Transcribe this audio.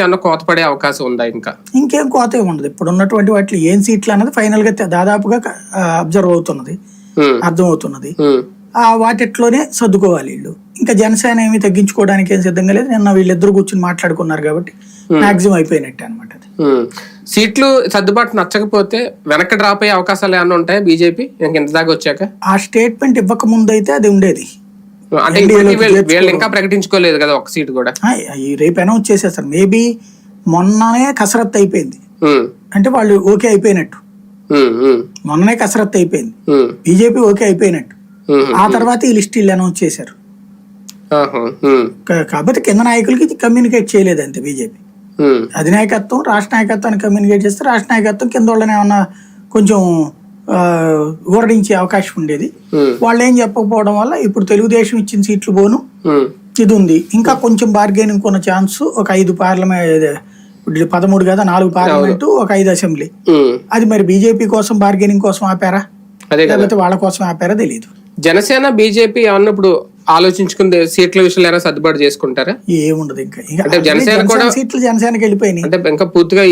ఏమన్నా కోత పడే అవకాశం ఉందా ఇంకా? ఇంకేం కోత ఉండదు. ఇప్పుడు ఉన్నటువంటి వాటిలో ఏం సీట్లు అన్నది ఫైనల్గా దాదాపుగా అబ్జర్వ్ అవుతున్నది. ఉమ్, అర్థం అవుతున్నది ఉమ్, ఆ వాటిట్లోనే సర్దుకోవాలి వీళ్ళు. ఇంకా జనసేన ఏమి తగ్గించుకోవడానికి ఏం సిద్ధంగా లేదు. నిన్న వీళ్ళిద్దరు కూర్చుని మాట్లాడుకున్నారు కాబట్టి మాక్సిమం అయిపోయినట్టే అనమాట అది. సీట్లు సర్దుబాటు నచ్చకపోతే వెనక్కి డ్రాప్ అయ్యే అవకాశాలు ఏమైనా ఉంటాయా బీజేపీ? ఇంక ఇంత దాకా వచ్చాక? ఆ స్టేట్మెంట్ ఇవ్వక ముందు అయితే అది ఉండేది. అంటే వీళ్ళు ఇంకా ప్రకటించుకోలేదు కదా ఒక సీట్ కూడా. రేపు అనౌన్స్ చేసేస్తారు. మేబీ మొన్ననే కసరత్తు అయిపోయింది. అంటే వాళ్ళు ఓకే అయిపోయినట్టు. మొన్ననే కసరత్తు అయిపోయింది. బీజేపీ ఓకే అయిపోయినట్టు. ఆ తర్వాత ఈ లిస్ట్ వీళ్ళు అనౌన్స్ చేశారు. ఆహా, ఉమ్, కా- కాకపోతే కింద నాయకులకి కమ్యూనికేట్ చేయలేదు అంతే బీజేపీ. అధినాయకత్వం రాష్ట్ర నాయకత్వాన్ని కమ్యూనికేట్ చేస్తే రాష్ట్ర నాయకత్వం కింద వాళ్ళని ఏమన్నా కొంచెం ఊరడించే అవకాశం ఉండేది. వాళ్ళు ఏం చెప్పకపోవడం వల్ల ఇప్పుడు తెలుగుదేశం ఇచ్చిన సీట్లు పోను. ఇది ఉంది. ఇంకా కొంచెం బార్గెనింగ్ కొన్న ఛాన్స్ ఒక ఐదు పార్లమెంట్ పదమూడు కదా నాలుగు పార్లమెంటు ఒక ఐదు అసెంబ్లీ. అది మరి బీజేపీ కోసం బార్గెనింగ్ కోసం ఆపారా? లేకపోతే వాళ్ళ కోసం ఆపారా తెలియదు జనసేన బీజేపీ ఏమన్నా ఇప్పుడు ఆలోచించుకుంది సీట్ల విషయంలో ఏమైనా సర్దుబాటు చేసుకుంటారా? ఏముండదు ఇంకా. జనసేన జనసేన కూడా- సీట్లు జనసేనకి వెళ్ళిపోయినాయి. అంటే ఇంకా పూర్తిగా